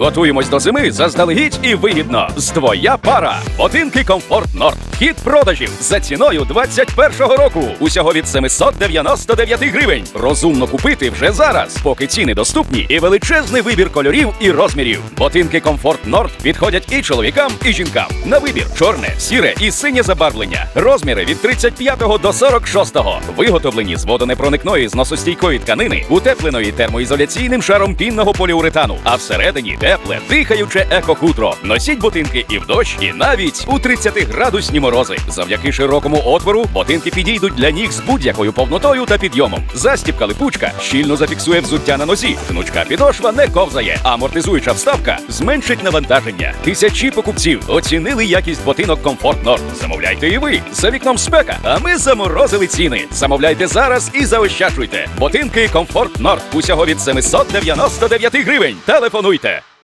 Готуємось до зими заздалегідь і вигідно. З твоя пара. Ботинки Комфорт Норд. Хід продажів за ціною 21-го року. Усього від 799 гривень. Розумно купити вже зараз, поки ціни доступні і величезний вибір кольорів і розмірів. Ботинки Комфорт Норд підходять і чоловікам, і жінкам. На вибір чорне, сіре і синє забарвлення. Розміри від 35 до 46. Виготовлені з водонепроникної зносостійкої тканини, утепленої термоізоляційним шаром пінного поліуретану. А всередині тепле, дихаюче екохутро. Носіть ботинки і в дощ, і навіть у 30-градусні морози. Завдяки широкому отвору ботинки підійдуть для ніг з будь-якою повнотою та підйомом. Застібка липучка щільно зафіксує взуття на нозі. Гнучка підошва не ковзає. Амортизуюча вставка зменшить навантаження. Тисячі покупців оцінили якість ботинок Комфорт. Замовляйте і ви. За вікном спека, а ми заморозили ціни. Замовляйте зараз і заощаджуйте. Ботинки Комфорт Норд. Усього від 799 гривень. Телефонуйте.